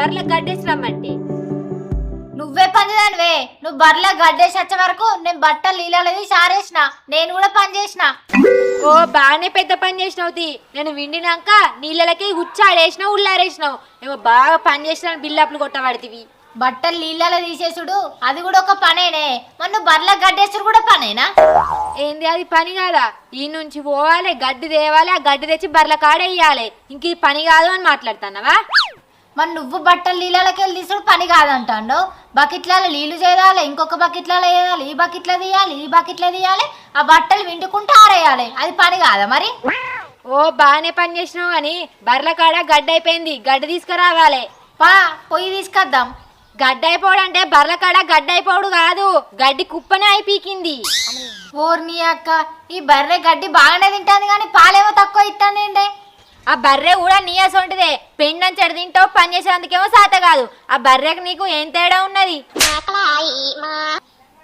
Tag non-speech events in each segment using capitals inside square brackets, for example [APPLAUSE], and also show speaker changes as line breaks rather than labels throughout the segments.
బర్రెలకు గడ్డేసి రమ్మంటే.
నువ్వే పని దానివే. నువ్వు బర్రెల గడ్డేసి వచ్చే వరకు నేను బట్టలు నీళ్ళది సారేసిన నేను కూడా పని చేసిన.
ఓ బాగానే పెద్ద పని చేసినావు. నేను విండినాక నీళ్ళకి ఉచ్చాడేసినావు ఉల్లారేసినావు. ఏమో బాగా పని చేసిన బిల్లాపులు కొట్టబడితివి.
బట్టలు నీళ్ళలో తీసేసుడు అది కూడా ఒక పనేనే. మరి నువ్వు బర్రెల గడ్డేసుడు కూడా పనేనా?
ఏంది అది పని కాదా? ఈ నుంచి పోవాలి గడ్డి తేవాలి ఆ గడ్డి తెచ్చి బర్రెల కాడేయాలి ఇంక ఇది పని కాదు అని మాట్లాడుతున్నావా?
మరి నువ్వు బట్టలు నీళ్ళకి వెళ్ళి తీసుడు పని కాదంటాడు? బకెట్లలో నీళ్ళు చేయాలి ఇంకొక బకెట్లలో వేయాలి ఈ బకెట్లో తీయాలి ఈ బకెట్లో తీయాలి ఆ బట్టలు విండుకుంటూ ఆరేయాలి. అది పని కాదా మరి?
ఓ బాగానే పని చేసినావు కానీ బర్రెల కాడ గడ్డి అయిపోయింది గడ్డి తీసుకురావాలి.
పా పొయ్యి తీసుకొద్దాం.
గడ్డి అయిపోవడం అంటే బర్రెల కాడ గడ్డి అయిపోవడు కాదు గడ్డి కుప్పనే అయిపీకింది
ఓర్ని అక్క ఈ బర్రె గడ్డి బాగానే తింటాను కానీ పాలేమో తక్కువ ఇస్తానండి
ఆ బర్రె కూడా నీయసొంటిదే పెండంచడి తింటావు పని చేసేందుకేమో సాత కాదు. ఆ బర్రెకి నీకు ఏం తేడా ఉన్నది?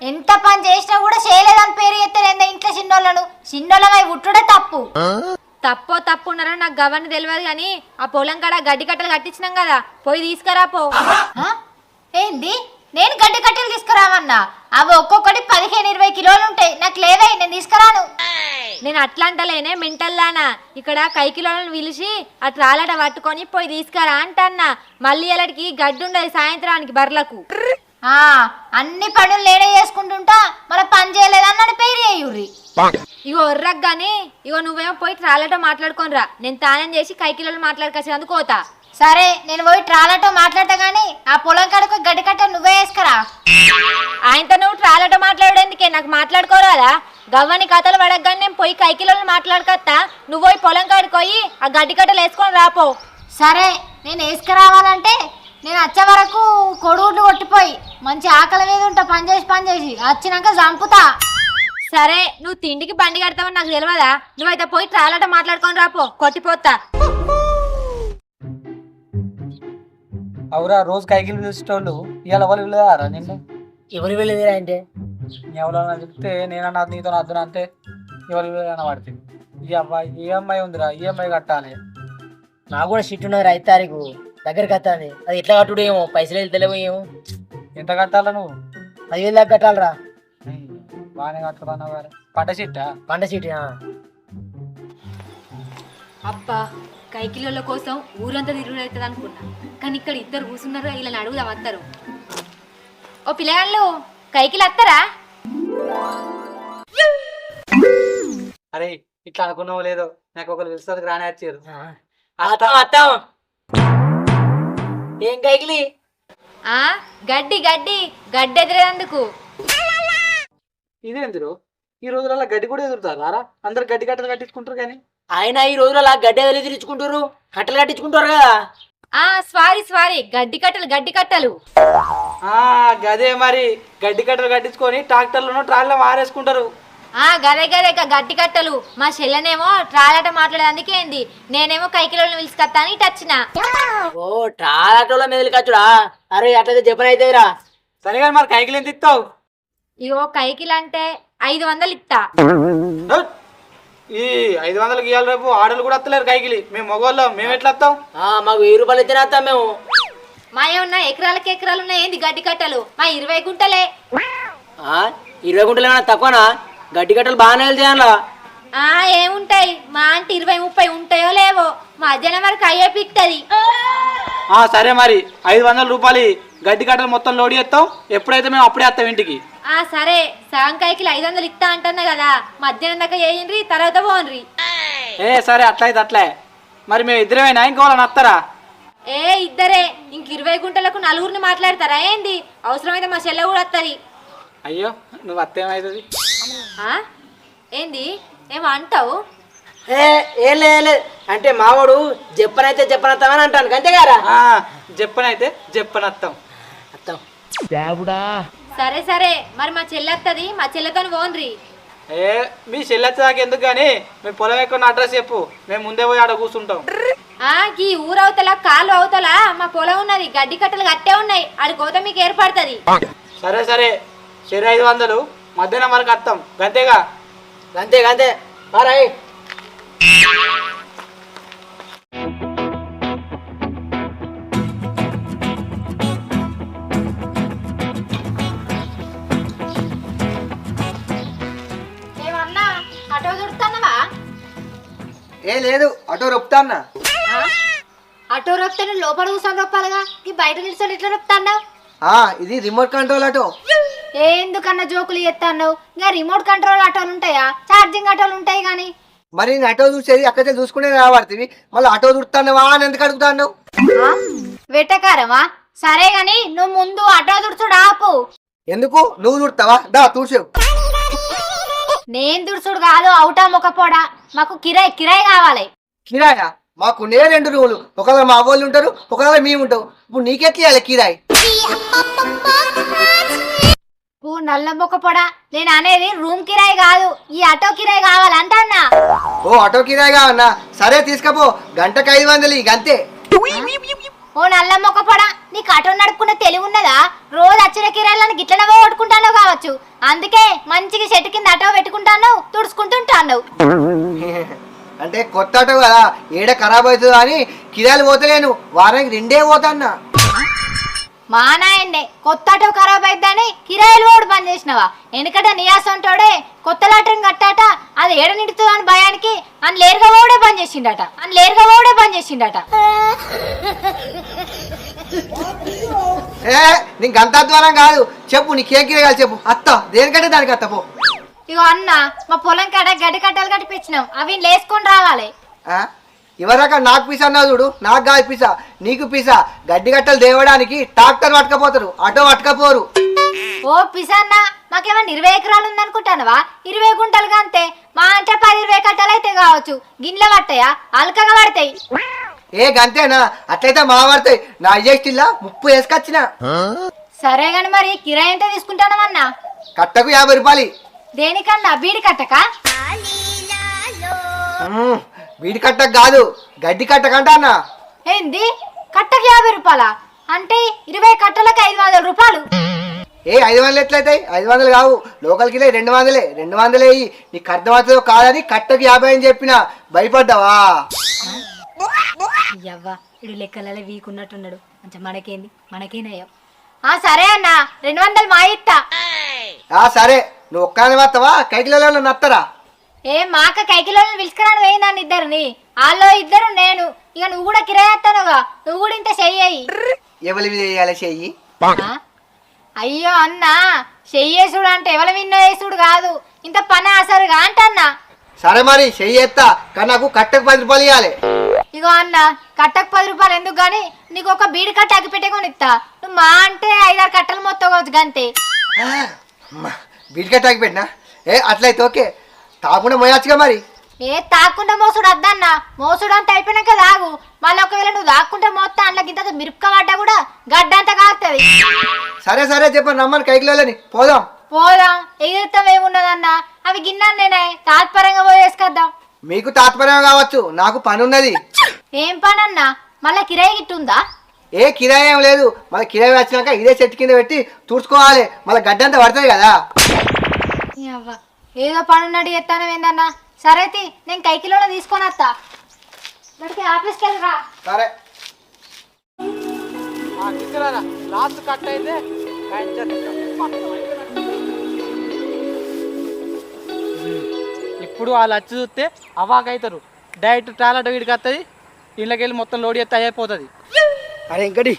ఎంత పని చేసినా కూడా చేయలేదని పేరు ఎత్తలేదా ఇంట్లో చిన్నోళ్ళను? చిన్నోళ్ళమై ఉట్టుడే తప్పు.
తప్పో తప్పు ఉన్నారో నాకు గవర్ని తెలియదు కానీ ఆ పొలం కాడ గడ్డి కట్టలు కట్టించినాం కదా పోయి తీసుకురా పో?
ఏంది? నేను గడ్డి కట్టెలు తీసుకురామన్నా? అవి ఒక్కొక్కటి పదిహేను ఇరవై కిలోలు ఉంటాయి. నాకు లేవే నేను తీసుకురాను.
నేను అట్లా అంటలేనే మెంటల్లానా? ఇక్కడ కైకిలోలను పిలిచి ఆ ట్రాలట పట్టుకొని పోయి తీసుకురా అంటన్నా. మళ్ళీ ఎలాడికి గడ్డి ఉండదు సాయంత్రానికి బర్లకు
ఆ అన్ని పనులు నేనే చేసుకుంటుంటా మన పని చేయలేదన్నాడు పేరు చేయుర్రి.
ఇగో ఒర్రక్ గానీ ఇగో నువ్వేమో పోయి ట్రాలట మాట్లాడుకొని రా నేను తానం చేసి కైకిలోలు మాట్లాడుకొచ్చినందుకు పోతా.
సరే నేను పోయి ట్రాలతో మాట్లాడతా గానీ ఆ పొలం కాడకు గడ్డి కట్ట నువ్వే వేసుకురా.
ఆయనతో నువ్వు ట్రాలట మాట్లాడేందుకే? నాకు మాట్లాడుకోరాదా గవ్వని కథలు పడగానే నేను పోయి కైకిలోలు మాట్లాడుకొస్తా నువ్వు పోయి పొలం కాడికి పోయి ఆ గడ్డి కట్టలు వేసుకొని రాపో.
సరే నేను వేసుకురావాలంటే నేను వచ్చే వరకు కొడుగుడ్లు కొట్టిపోయి మంచి ఆకలి మీద ఉంటా పని చేసి పని చేసి. వచ్చినాక చంపుతా.
సరే నువ్వు తిండికి బండి కడతావని నాకు తెలియదా నువ్వైతే పోయి ట్రాలట మాట్లాడుకొని రాపో. కొట్టిపోతా.
అవురా రోజు కైకిలు పిలిచేటోళ్ళు ఇవాళ ఎవరు పిల్లదారా నిన్ను?
ఎవరు వెళ్ళేదిరా అంటే?
ఎవరన్నా చెప్తే నేనన్నా నీతో అద్దున అంటే ఎవరు పిల్లదన్న పడుతుంది ఈ అబ్బాయి ఈఎంఐ ఉందిరా ఈఎంఐ కట్టాలి.
నాకు కూడా షిట్ ఉన్నది ఐదు తారీఖు. దగ్గరికి వస్తుంది అది ఎట్లా కట్టుడు ఏమో పైసలు వెళ్తలేమో ఏమో?
ఎంత కట్టాలా నువ్వు?
పదివేలు దాకా కట్టాలరా.
బాగానే కట్టుకున్నావు వారు పడ్డ చిట్టా
పంట షీట్?
అబ్బా కైకిలోల కోసం ఊరంతా తిరుగుడు అవుతుంది అనుకున్నా కానీ ఇక్కడ ఇద్దరు కూర్చున్నారు ఇలా అడుగుదాం వస్తారు ఓ పిల్లగాళ్ళు కైకిలు వస్తారా
అరే ఇట్లా అనుకున్నావు లేదో నాకు ఒకరు పిలుస్తుంది రాని వచ్చారు.
అత్తాం అత్తాం. ఏం కైకిలి?
ఆ గడ్డి గడ్డి గడ్డి ఎదిరేందుకు?
ఇదేందిరు? ఈ రోజులలో గడ్డి కూడా ఎదురుతారా అందరు గడ్డి కట్టలు కట్టించుకుంటారు కానీ.
ఆయన ఈ రోజులలో గడ్డ వెళ్ళి తిరుచుకుంటారు? కట్టలు కట్టించుకుంటారు కదా.
ఆ స్వారీ స్వారీ. గడ్డి కట్టలు గడ్డి కట్టలు.
ఆ గదే మరి. గడ్డి కట్టలు కట్టించుకొని ట్రాక్టర్లను ట్రాలీలో మారేసుకుంటారు.
ఆ గదే గదే ఇక గడ్డి కట్టలు. మా చెల్లెనేమో ట్రాలట మాట్లాడేందుకే ఏంది? నేనేమో కైకిలోని పిలుచుకొత్తా అని ఇటు వచ్చిన.
ఓ ట్రాక్టర్ల మెదలు కచ్చుడా అరే అట్లయితే చెప్పని అవుతాయిరా
సరే కానీ మరి కైకిలు ఎంత ఇస్తావు?
ఇగో కైకిలు అంటే ఐదు వందలు ఇస్తా!
ఈ ఐదు వందలకి ఇవ్వాలి రేపు. ఆడలు కూడా వస్తలేరు కైకిలి. మేము మగవాళ్ళం మేము ఎట్లా వస్తాం?
ఆ, మాకు వెయ్యి రూపాయలు ఇస్తేనే వస్తాం మేము.
మా ఏమన్నా ఎకరాలకి ఎకరాలు ఉన్నాయి. ఏంది గడ్డి కట్టలు? మా ఇరవై గుంటలే.
ఆ, ఇరవై గుంటలు ఏమైనా తక్కువనా? గడ్డి కట్టలు బాగానే వెళ్తాయి అందులో
ఆ ఏముంటాయి? మా అంటే ఇరవై ముప్పై ఉంటాయో లేవో మధ్యాహ్నం వరకు అయ్యే పిక్తది.
ఆ సరే మరి. ఐదు వందల రూపాయలు గడ్డి కట్టలు మొత్తం లోడ్ చేస్తాం. ఎప్పుడైతే మేము అప్పుడే వస్తాం ఇంటికి.
ఆ సరే కైకిలు ఐదు వందలు ఇస్తా అంటున్నా కదా. మధ్యాహ్నం దాకా వేయండ్రి తర్వాత పోన్రి
ఏ సరే అట్లయితే అట్లే. మరి మేము ఇద్దరమేనా ఇంకోవాలని వస్తారా
ఏ ఇద్దరే. ఇంక ఇరవై గుంటలకు నలుగురిని మాట్లాడతారా ఏంది? అవసరమైతే మా చెల్లె కూడా వస్తుంది
అయ్యో నువ్వు అత్తేమవుతుంది
ఆ? ఏంది? ఏమో అంటావు?
ఏ ఏం లేదు ఏం లేదు. అంటే మావాడు చెప్పనైతే చెప్పనత్తామని అంటాను అంతే గారా
చెప్పనైతే చెప్పనత్తాం
అత్తాం.
సరే సరే. మరి మా చెల్లె వస్తుంది మా చెల్లెతో పోన్రి
ఏ మీ చెల్లెచ్చేదాకా ఎందుకు కానీ మీ పొలం ఎక్కడ అడ్రస్ చెప్పు. మేము ముందే పోయి ఆడ కూర్చుంటాం
ఆ ఈ ఊరవతల కాలు అవతల మా పొలం ఉన్నది. గడ్డి కట్టలు కట్టే ఉన్నాయి. అది కోత మీకు ఏర్పడుతుంది.
సరే సరే. సరే ఐదు వందలు. మధ్యాహ్నం వరకు వస్తాం అంతేగా
అంతే అంతే పారాయ్
ఏ లేదు ఆటో రొప్తా అన్న.
ఆ? అటో రొప్తే లోపల కూర్చొని రొప్పాలిగా? ఈ బయట నిల్చొని ఎట్లా రొప్తాన్నావు?
ఆ, ఇది రిమోట్ కంట్రోల్ ఆటో.
ఏ ఎందుకన్నా జోకులు ఎత్తాన్నావు ఇంకా రిమోట్ కంట్రోల్ ఆటోలు ఉంటాయా? ఛార్జింగ్ ఆటోలు ఉంటాయి కానీ.
మరి నేను ఆటో చూసేది అక్కడే చూసుకునే రాబడుతుంది మళ్ళీ ఆటో దుడుతానవా అని ఎందుకు అడుగుతాను
వెటకారమా? సరే గాని నువ్వు ముందు అటో దుడుచుడు ఆపు.
ఎందుకు? నువ్వు దుడతావా? దా తూర్చేవు
నేను దుడుచుడు కాదు అవుటా మొక్కపోడా మాకు కిరాయి కిరాయి కావాలి.
కిరాయా? మాకునే రెండు రూములు. ఒకవేళ మా వాళ్ళు ఉంటారు ఒకవేళ మేము ఉంటాం. ఇప్పుడు నీకెట్లా కిరాయి?
ఓ నల్ల మొక్కపోడా నేను అనేది రూమ్ కిరాయి కాదు ఈ ఆటో కిరాయి కావాలంటన్నా
ఓ ఆటో కిరాయి కావన్నా? సరే తీసుకపో. గంటకు ఐదు వందలు ఇక అంతే.
ఓ నల్ల మొక్కపోడా నీకు ఆటో నడుపుకునే తెలివి ఉన్నదా? రోజు వచ్చిన కిరాయిలను గిట్లనే పోగొట్టుకుంటానో కావచ్చు. అందుకే మంచిగా చెట్టు కింద ఆటో పెట్టుకుంటాను తుడుచుకుంటుంటాను. [LAUGHS]
అంటే కొత్త ఆటో కదా ఏడ ఖరాబ్ అవుతుందో అని కిరాయిలు పోతలేను వారానికి రెండే పోతాన్నా.
మా నాయన్నే కొత్త ఆటో ఖరాబ్ అయిద్దని కిరాయిలు ఓడి బంద్ చేసినవా? ఎందుకంటే నియాస్ అంటాడే కొత్త లాటరీని కట్టాట అది ఏడ నిండుతుంది అని భయానికి అని లేరుగా ఓడే బంద్ చేసిండట అని లేరుగా ఓడే బంద్ చేసిండట. [LAUGHS]
ఏ నీకు అంత అధ్వానం కాదు. చెప్పు నీకు ఏ కిరాయి చెప్పు. అత్త దేనికంటే దానికి అత్త పో.
ఇగో అన్న మా పొలం కాడ గడ్డి కట్టలు కట్టిపించినాం. అవి లేసుకొని రావాలి.
ఆ? ఇవరాక నాకు పీసా అన్నావు చూడు. నాకు కాదు పీసా నీకు పీసా. గడ్డి గట్టలు దేవడానికి ట్రాక్టర్ పట్టుకపోతారు. ఆటో పట్టుకపోరు.
ఓ పిసన్న మాకేమన్నా ఇరవై ఎకరాలు ఉందనుకుంటానవా? ఇరవై గుంటలుగా అంతే. మా అంటే పది ఇరవై కట్టలు అయితే కావచ్చు. గిన్నెలు పడతాయా అల్కగా పడతాయి.
ఏ గంతేనా? అట్లయితే మా పడతాయి నా అయ్యేస్టిల్లా ముప్పు వేసుకొచ్చిన.
సరే గాని మరి కిరాయి ఎంత తీసుకుంటానమన్నా
కట్టకు యాభై రూపాయలు.
దేనికన్నా బీడి కట్టక.
వీడి కట్టకు కాదు గడ్డి కట్టకంట అన్న.
ఏంది? కట్టకి యాభై రూపాయలా? అంటే ఇరవై కట్టలకు ఐదు వందల రూపాయలు.
ఏ ఐదు వందలు ఎట్లయితాయి ఐదు వందలు కావు. లోకల్కి రెండు వందలే. రెండు వందలే ఇయ్యి. నీకు అర్థమవుతుందో కాదని కట్టకు యాభై అని చెప్పిన. భయపడ్డావా?
అవ్వా ఇడు లెక్కలలో వీక్ ఉన్నట్టున్నాడు మంచి మనకేంది? మనకేనయ్యో. ఆ సరే అన్న రెండు వందలు మా ఇత్తా
ఆ సరే నువ్వు ఒక్కనే వస్తావా? కైకిలలో నత్తరా?
ఏ మాక కైకిలోని పిలుచుకురాను వేయిందాన్ని ఇద్దరిని. వాళ్ళు ఇద్దరు నేను. ఇక నువ్వు కూడా కిరాయి ఎత్తానుగా నువ్వు కూడా ఇంత చెయ్యి
ఎవరి మీద వేయాలి చెయ్యి?
అయ్యో అన్న చెయ్యేసుడు అంటే ఎవరి విన్న వేసుడు కాదు. ఇంత పని అసరుగా అంటన్నా.
సరే మరి చెయ్యి ఎత్తా. కానీ నాకు కట్టకు పది రూపాయలు ఇవ్వాలి
ఇగో అన్న కట్టకు పది రూపాయలు ఎందుకు గాని నీకు ఒక బీడి కట్ట అగ్గి పెట్టుకొని ఇస్తా నువ్వు మా అంటే ఐదారు కట్టలు మొత్తం కావచ్చు గంతే.
బీట్ కట్టాకి పెట్టినా? ఏ అట్లయితే ఓకే. తాకుండా మోయచ్చుగా మరి.
ఏ తాకుండా మోసుడు వద్దన్న. మోసుడు అంతా అయిపోయినాక తాగు. మళ్ళీ ఒకవేళ నువ్వు తాక్కుంటే మొత్తం అందులో గింత మిరపక పడ్డా కూడా గడ్డంతా కాగుతుంది
సరే సరే చెప్పండి రమ్మని కైకిలోని పోదాం.
పోదాం. ఎగిరితం ఏమున్నదన్న? అవి గిన్నాను నేనే తాత్పరంగా పోయేసుకొద్దాం
మీకు తాత్పర్యం కావచ్చు నాకు పని ఉన్నది
ఏం పని అన్న మళ్ళీ కిరాయి గిట్టుందా
ఏ కిరాయి ఏం లేదు. మళ్ళీ కిరాయి వచ్చినాక ఇదే చెట్టు కింద పెట్టి తుడుచుకోవాలి మళ్ళీ గడ్డంతా పడుతుంది కదా.
ఏదో పని ఉన్నట్టు చెప్తాను ఏందన్న? సరే నేను కైకిలోనే తీసుకొని వస్తా ఇక్కడికి ఆఫీస్కి వెళ్ళరా?
సరే.
లాస్ట్ కట్ అయితే ఇప్పుడు వాళ్ళు వచ్చి చూస్తే అవాక్ అవుతారు డైరెక్ట్ టాలెంట్ వీడికి వస్తుంది ఇళ్ళకి వెళ్ళి మొత్తం లోడ్ చేస్తే అయిపోతుంది
అరే ఇంకటి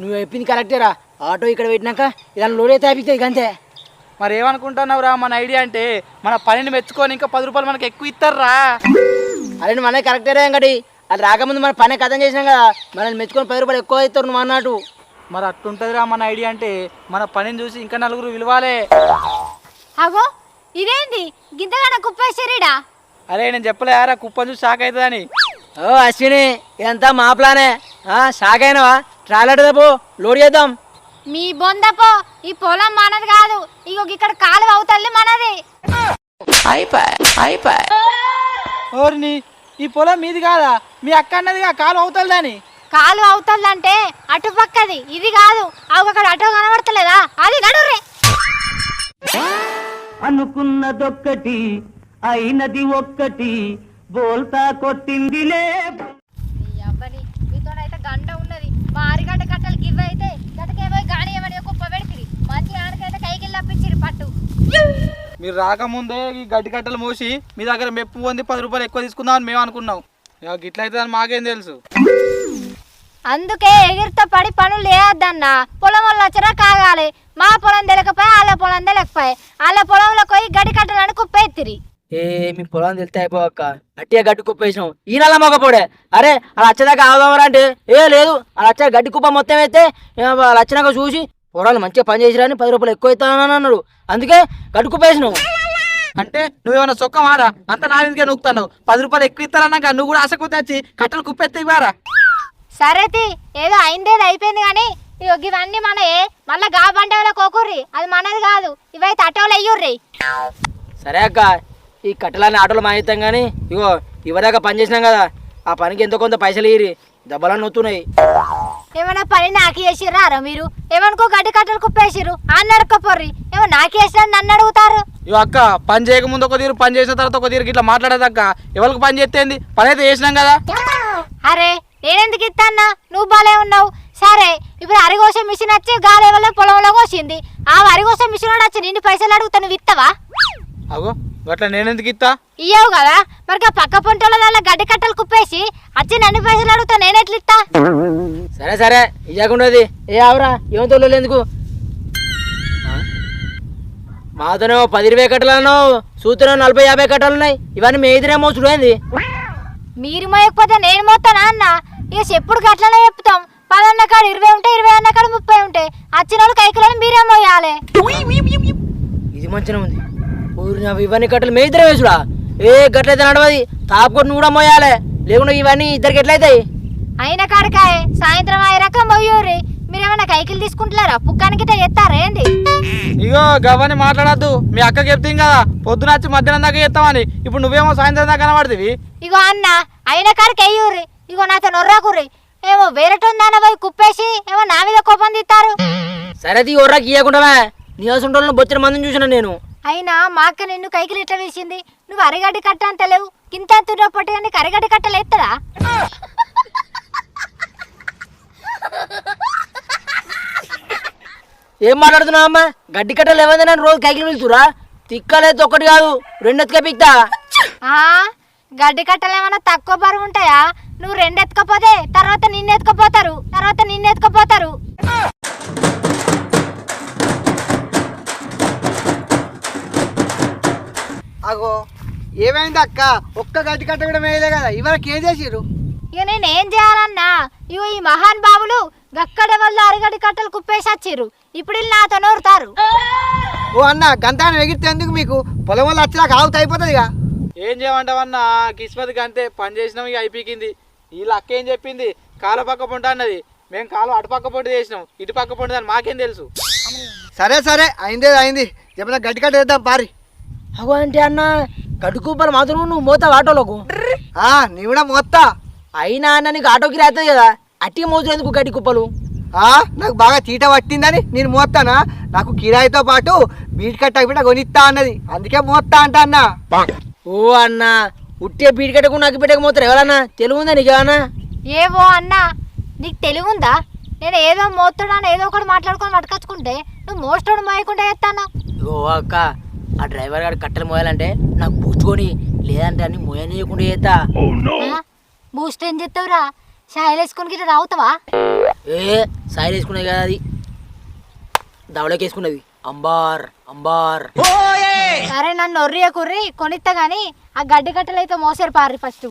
నువ్వు చెప్పింది కరెక్టేరా ఆటో ఇక్కడ పెట్టినాక ఇదాన్ని లోడ్ అయితే అయిపోతుంది అంతే.
మరి ఏమనుకుంటున్నావు రా మన ఐడియా అంటే మన పనిని మెచ్చుకొని ఇంకా పది రూపాయలు మనకి ఎక్కువ ఇస్తారా
అరే నువ్వు మనకి కరెక్టేరా ఇంకటి అది రాకముందు మన పని కథం చేసినాం కదా మనల్ని మెచ్చుకొని పది రూపాయలు ఎక్కువ అవుతారు నువ్వు అన్నట్టు.
మరి అట్టుంటదిరా మన ఐడియా అంటే మన పనిని చూసి ఇంకా నలుగురు విలువాలే.
అగో ఇదేంది? గింతగాన కుప్పేశ్వరీడా
అరే నేను చెప్పలేరా కుప్పని చూసి షాక్ అవుతుందని
ఓ అశ్విని ఇదంతా మా ప్లానే. ఆ, షాక్ అయినావా ట్రాలెట్ పో లోడ్ చేద్దాం.
మీ బొందపో ఈ పొలం మనది కాదు. ఇగో ఇక్కడ కాలువ అవుతల్లి మనది.
ఓరిని ఈ పొలం మీది కాదా? మీ అక్క అన్నదిగా కాలు అవుతుందని
కాలువ అవుతుందంటే అటు పక్కది ఇది కాదు. అవి అక్కడ అటు కనబడతలేదా? అది నడురే
అనుకున్నదొక్కటి అయినది ఒక్కటి బోల్తా కొట్టిందిలే.
అబ్బని మీతోనైతే గంట ఉన్నది. మా అరిగడ్డ కట్టలు గివ్ అయితే గతకేమో గాని ఏమని కుప్ప పెడితిరి. మంచి ఆనకైతే కైకి లప్పించిరి పట్టు.
మీరు రాకముందే ఈ గడ్డి కట్టలు మోసి మీ దగ్గర మెప్పు పొంది పది రూపాయలు ఎక్కువ తీసుకుందామని మేము అనుకున్నాం. అవుతుందని మాకేం తెలుసు.
అందుకే ఎగిరితో పడి పనులు చేయొద్దన్న పొలం వాళ్ళు వచ్చరా కాగాలి. మా పొలం తెలియకపోయి వాళ్ళ పొలం తెలియకపోయి వాళ్ళ పొలంలో పోయి గడి కట్టాలని కుప్పెత్తిరి
ఏ మీ పొలం తెలితే అయిపోవక్క గట్టిగా గడ్డి కుప్ప వేసినాం ఈ నెల మొగపోడే అరే అలా వచ్చేదాకా ఆగుదామరా అంటే? ఏ లేదు. అలా వచ్చే గడ్డి కుప్ప మొత్తం అయితే వాళ్ళు వచ్చినాక చూసి పొలాలు మంచిగా పని చేసిరని పది రూపాయలు ఎక్కువ ఇస్తానని అన్నాడు. అందుకే గడ్డి కుప్ప వేసినావు.
అంటే నువ్వేమన్నా సొక్క మారా అంత నా మీదకే నూకుతాను పది రూపాయలు ఎక్కువ ఇస్తారన్నాక నువ్వు కూడా ఆశకు తెచ్చి కట్టలు కుప్పెత్తి ఇవ్వరా?
సరేతి ఏదో అయిందేది అయిపోయింది కానీ ఇగో ఇవన్నీ మనయే మళ్ళా గా బండవలో కోకుర్రి అది మనది కాదు ఇవైతే అటోలు అయ్యుర్రి
సరే అక్క ఈ కట్టెలన్నీ ఆటోలు మాయిస్తాం కానీ ఇగో ఇవదాకా పని చేసినాం కదా ఆ పనికి ఎంతో కొంత పైసలు ఇరి దెబ్బలన్నీ నొత్తున్నాయి.
ఏమైనా పని నాకు చేసిర్రా మీరు? ఏమనుకో గడ్డి కట్టలు కుప్పేసిర్రు అన్న అడకపోర్రి ఏమో నాకు వేసిన నన్ను అడుగుతారు.
ఇగో అక్క పని చేయకముందు ఒక తీరు పని చేసిన తర్వాత ఒక తీరు ఇట్లా మాట్లాడేదక్క ఎవరికి పని చేస్తేంది పని అయితే చేసినాం కదా.
అరే నేనెందుకు ఇస్తాన్నా నువ్వు బాలే ఉన్నావు. సరే ఇప్పుడు అరిగోసే మిషన్ వచ్చి గాలి వల్ల పొలంలో కోసింది. ఆ అరిగోసే మిషన్ వాడు వచ్చి నిన్ను పైసలు అడుగుతా నువ్వు ఇస్తావా
అగో గట్ల నేనెందుకు ఇస్తా
ఇయ్యవు కదా. మరి పక్క పొంటల వల్ల గడ్డి కట్టలు కుప్పేసి వచ్చి నన్ను పైసలు అడుగుతా నేనెట్లు ఇస్తా
సరే సరే ఇవ్వకుండా ఏ ఆవురా ఏం తోలేదు ఎందుకు? మాతోనే పది ఇరవై కట్టలను సూత్రం నలభై యాభై కట్టలు ఉన్నాయి. ఇవన్నీ మీ ఎదురేమో చూడండి
మీరు మోయకపోతే నేను మోస్తానా అన్న? ఇక చెప్పుడు గట్లనే చెప్తాం. పదన్న కాడ ఇరవై ఉంటాయి ఇరవై అన్న కాడ ముప్పై ఉంటాయి వచ్చిన వాళ్ళు కైకిలను మీరే మోయాలి.
ఇది మంచిగా ఉంది. ఊరిని ఇవన్నీ కట్టలు మీ ఇద్దరే వేసుడా? ఏ గట్లయితే నడవది? తాపుకొని నువ్వు కూడా మోయాలి. లేకుండా ఇవన్నీ ఇద్దరికి ఎట్లయితాయి?
అయిన కాడకాయ సాయంత్రం అయ్యాక మొయ్యూరి మీరేమన్నా కైకిలు తీసుకుంటున్నారా పుక్కానికి ఎత్తారా ఏంది?
ఇగో గవ్వని మాట్లాడద్దు. మీ అక్కకి చెప్తాం కదా. పొద్దున వచ్చి మధ్యాహ్నం దాకా చేస్తామని. ఇప్పుడు నువ్వేమో సాయంత్రం దాకా కనబడుతుంది
ఇగో అన్న అయిన కాడికి అయ్యూరి ఇగో నాతో నొర్రాకుర్రి. ఏమో వేరేటోందాన పోయి కుప్పేసి ఏమో నా మీద కోపం తీస్తారు
సరే తీ ఒర్రాకి ఇవ్వకుండా నీ అసంటోళ్ళని బొచ్చిన మందిని చూసిన నేను.
అయినా మా అక్క నిన్ను కైకిలు ఇట్లా వేసింది. నువ్వు అరిగడ్డి కట్ట అంత లేవు కింత తున్నప్పటి కానీ కరిగడ్డి కట్టలు ఎత్తదా
ఏం మాట్లాడుతున్నావు అమ్మా? గడ్డి కట్టలు ఏమైంది నన్ను రోజు కైకిలు పిలుతురా తిక్కలేదు ఒక్కటి కాదు రెండు ఎత్తుకే పిక్తా.
గడ్డి కట్టలు ఏమన్నా తక్కువ బరువు ఉంటాయా? నువ్వు రెండు ఎత్తుకపోతే తర్వాత నిన్ను ఎత్తుకపోతారు. తర్వాత నిన్ను ఎత్తుకపోతారు.
అగో ఏమైంది అక్క? ఒక్క గడ్డి కట్ట కూడా వేయలే కదా ఇవరకు ఏం చేసిర్రు?
ఇక నేను ఏం చేయాలన్నా? ఇగో ఈ మహాన్ బాబులు గక్కడ వల్ల అరగడి కట్టలు కుప్పేసి వచ్చిర్రు. ఇప్పుడు వీళ్ళు నాతో నోరుతారు.
ఓ అన్న గంతాన్ని ఎగిరితే ఎందుకు మీకు? పొలం వల్ల వచ్చేలాగా ఆవుత అయిపోతుంది ఇక
ఏం చేయమంటావన్నా? కిస్మత్కి అంతే పని చేసినాం ఇక అయిపోయింది వీళ్ళ అక్క ఏం చెప్పింది? కాలు పక్క పొంట అన్నది. మేము కాలు అటు పక్క పొంట చేసినాం. ఇటు పక్క పొంట అని మాకేం తెలుసు?
సరే సరే. అయిందే అయింది. చెప్పిన గడ్డి కట్ట వేద్దాం పారి.
అగో అంటే అన్న గడ్డి కుప్పలు మాత్రం నువ్వు మోతావు ఆటోలకు.
ఆ, నీ కూడా మొత్తా.
అయినా అన్న నీకు ఆటోకి రాస్తుంది కదా. అట్టి మోతులు ఎందుకు గడ్డి కుప్పలు
ఆ, నాకు బాగా చీట పట్టిందని నేను మోస్తానా నాకు కిరాయితో పాటు బీట్ కట్ట కొనిస్తా అన్నది. అందుకే మోస్తా అంట అన్న.
ఓ అన్న ఉట్టే బీడి కట్టకు నాకు పెట్టక మోతారు ఎవరన్నా తెలుగు ఉందా నీకు ఏమన్నా?
ఏవో అన్నా నీకు తెలివి ఉందా నేను ఏదో మోస్తాడని ఏదో ఒకటి మాట్లాడుకొని పట్టుకొచ్చుకుంటే నువ్వు మోస్తాడు మోయకుండా ఎత్తాను
ఓ అక్క ఆ డ్రైవర్ గారు కట్టెలు మోయాలంటే నాకు పూచుకొని లేదంటే అన్ని మోయనీయకుండా చేస్తా
బూస్ట్ ఏం చెప్తావురా షాయలు వేసుకొని గిట్ట రావుతావా?
ఏ సాయిల్ వేసుకునేది కదా అది. దవడకి వేసుకున్నది. అంబార్ అంబార్.
సరే నన్ను ఒర్రియ కుర్రి కొనిస్తా గాని ఆ గడ్డి కట్టలు అయితే మోసారు పారి ఫస్ట్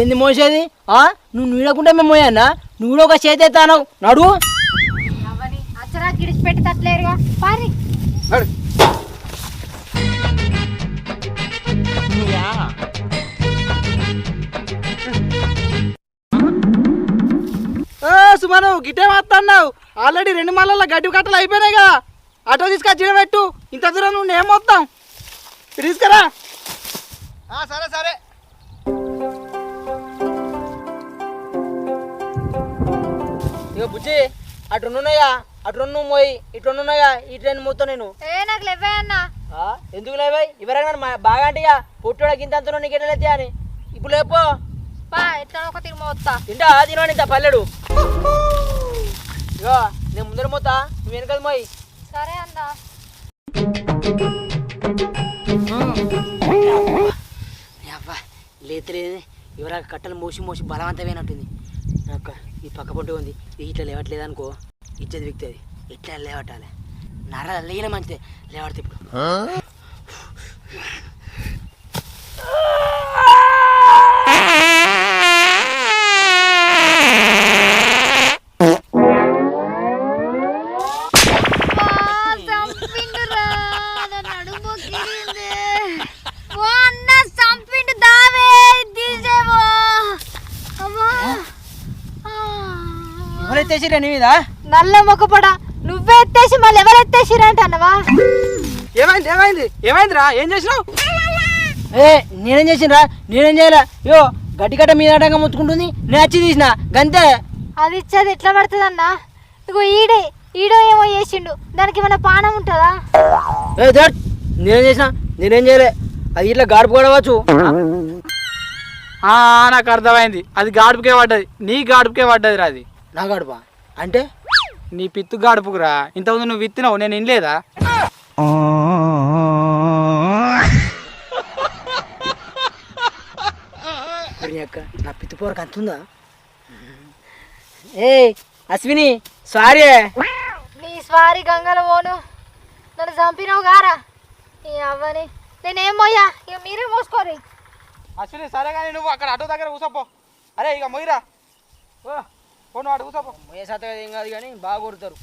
ఏంది మోసేది? ఆ? నువ్వు నీడకుంటే మేము మోయన్నా నువ్వు కూడా ఒక చేతి ఎత్తాను నడు.
అవని అచ్చరా గిడిచిపెట్టి తట్లేరుగా పారి.
నడు.
సుమారు గిట్టే మాట్లాడినావు ఆల్రెడీ రెండు మళ్ళా గడ్డి కట్టలు అయిపోయినాయి కదా ఆటో తీసుకొచ్చి పెట్టు. ఇంత దూరం ఏం మొత్తం? ఇటు తీసుకురా.
ఆ, సరే సరే.
ఇక బుజ్జి అటు రెండున్నాయా అటు రెండు పోయి ఇటు రెండు ఉన్నాయా ఇటు రెండు మొత్తం నేను.
ఏ నాకు లేవే అన్న.
ఎందుకు లేవాయి ఎవరైనా మా- బాగా అంటే ఇక పొట్టుడా గింత అంత నీకు ఎట్లయితే అని. ఇప్పుడు లేపో.
బా ఎట్లా ఒక తిరిగి వస్తా
తింటా తినవాడి ఇంత పల్లెడు. ఇగో నేను ముందర మోతా నువ్వు వెనకది మోయి.
సరే అన్నా.
అబ్బా లేతలేదు. ఎవరా కట్టలు మోసి మోసి బలవంతమైనట్టుంది ఈ పక్క పొట్టు ఉంది. ఇట్లా లేవట్లేదు అనుకో ఇచ్చేది వ్యక్తి ఎట్లా లేవటాలి నర లేన మంచిదే లేవడితే ఇప్పుడు. ఎవరైతే నీ మీద?
నల్ల మొక్కపడ నువ్వే ఎత్తేసి మళ్ళీ ఎవరు ఎత్తేసిరంట అన్నవా?
ఏమైంది ఏమైంది ఏమైందిరా? ఏం చేసినావు?
ఏ నేనేం చేసినరా? నేనేం చేయలే? యో గడ్డి కట్ట మీద ఆటంగా ముత్తుకుంటుంది. నేను వచ్చి తీసిన. గంతే.
అది ఇచ్చేది ఎట్లా పడుతుంది అన్న ఇగో ఈడే ఈడో ఏమో చేసిండు. దానికి ఏమైనా పానం ఉంటుందా?
ఏ దట్ నేనేం చేసిన నేనేం చేయలే. అది ఇట్లా గాడుపు కొడవచ్చు.
ఆ, నాకు అర్థమైంది. అది గాడుపుకే పడ్డది. నీ గాడుపుకే పడ్డది రా అది.
నా గాడుపా? అంటే?
నీ పిత్తు గాడుపుకురా. ఇంతకుముందు నువ్వు విత్తినావు నేను
నీ అక్క నా పిత్తుపోరకు అంతుందా ఏ అశ్విని సారీ
నీ స్వారి గంగల పోను. నన్ను చంపినావు గారా. ఈ అవ్వని. నేనేం మోయా ఇక మీరే మోసుకోరి
అశ్విని సరే కానీ నువ్వు అక్కడ అటు దగ్గర కూసోపో అరే ఇక మొయ్యిరా. ఓ. పో నువ్వు అటు కూసోపో
ఏ శాతం ఏం కాదు కానీ బాగా కొడతారు.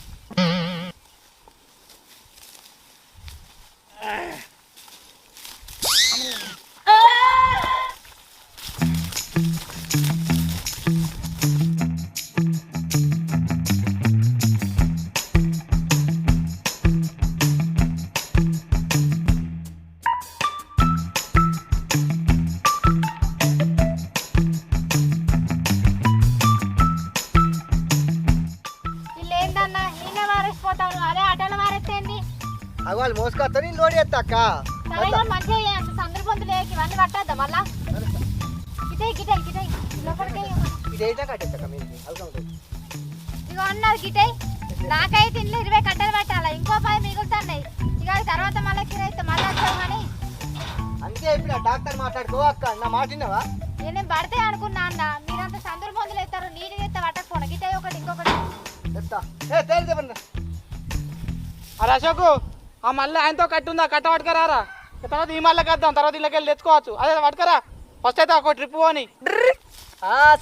ఇగో అన్నారు గిటే నాకైతే ఇంట్లో ఇరవై కట్టలు పెట్టాలి? ఇంకో పది మిగులుతున్నాయి. ఇక తర్వాత మళ్ళీ కిరైతే మళ్ళీ కానీ
అందుకే చెప్పిన డాక్టర్ మాట్లాడుకో అక్క నా మాట విన్నావా?
నేను పడితే అనుకున్నా అన్న. మీరంత సందులు పొందులు ఎత్తారు నీటి ఎత్తే పట్టకపోను? గిటే ఒకటి ఇంకొకటి.
అరే అశోకు ఆ మళ్ళీ ఆయనతో కట్టి ఉందా? కట్ట పట్టుకరారా? తర్వాత ఈ మళ్ళీ కద్దాం తర్వాత ఇళ్ళకి వెళ్ళి తెచ్చుకోవచ్చు. అదే పట్టుకరా. ఫస్ట్ అయితే ఒక ట్రిప్ పోని.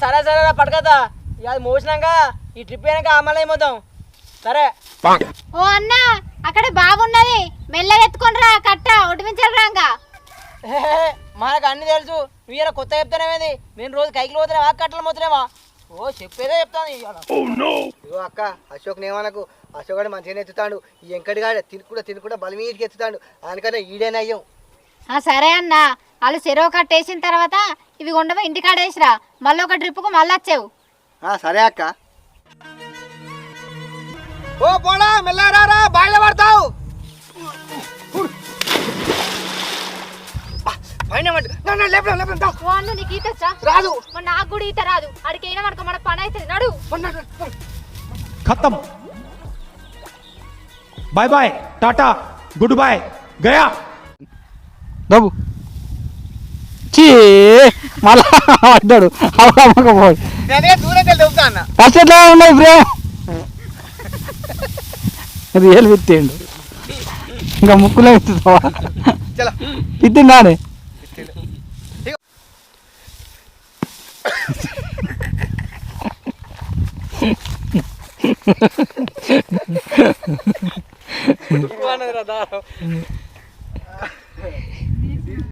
సరే సరే రా పడకదా ఇక అది మోసినాక ఈ ట్రిప్ అయినాక అమలు అయిపోతాం సరే.
ఓ అన్న అక్కడ బాగున్నది. మెల్లగా ఎత్తుకొని రా కట్ట రాంగా
హే, మనకు అన్ని తెలుసు. నువ్వు ఇలా కొత్త చెప్తానేమేది నేను రోజు కైకిలు పోతున్నావా కట్టలు పోతున్నావా ఓ చెప్పేదే చెప్తాను ఇవాళ
ఇగో అక్క అశోక్ నేమనకు. అశోక్ మంచిగానే ఎత్తుతాడు. ఈ వెంకటగాడు తినుకుండా తినుకుండా బలమీదికి ఎత్తుతాడు. ఆయనకన్నా ఈడేనా అయ్యం.
ఆ సరే అన్న. వాళ్ళు చెరువు కట్టేసిన తర్వాత ఇవి ఉండవా ఇంటికాడేసిరా మళ్ళీ ఒక ట్రిప్కు మళ్ళీ వచ్చావు.
సరే అక్క. ఓ పోడా మెల్లారా బాయిల పడతావు.
నీకు
రాదు.
నాకు కూడా ఈత రాదు. పని నడు.
Bye bye Tata good bye గయా.
డబ్బు చీ మళ్ళా పడ్డాడు.
అమ్మకపోడు
ఫస్ట్ ఎట్లా ఉన్నాయి రియల్ విత్తిండు. ఇంకా ముక్కులో విత్తుతావా
విత్తిండానే.
Guarda.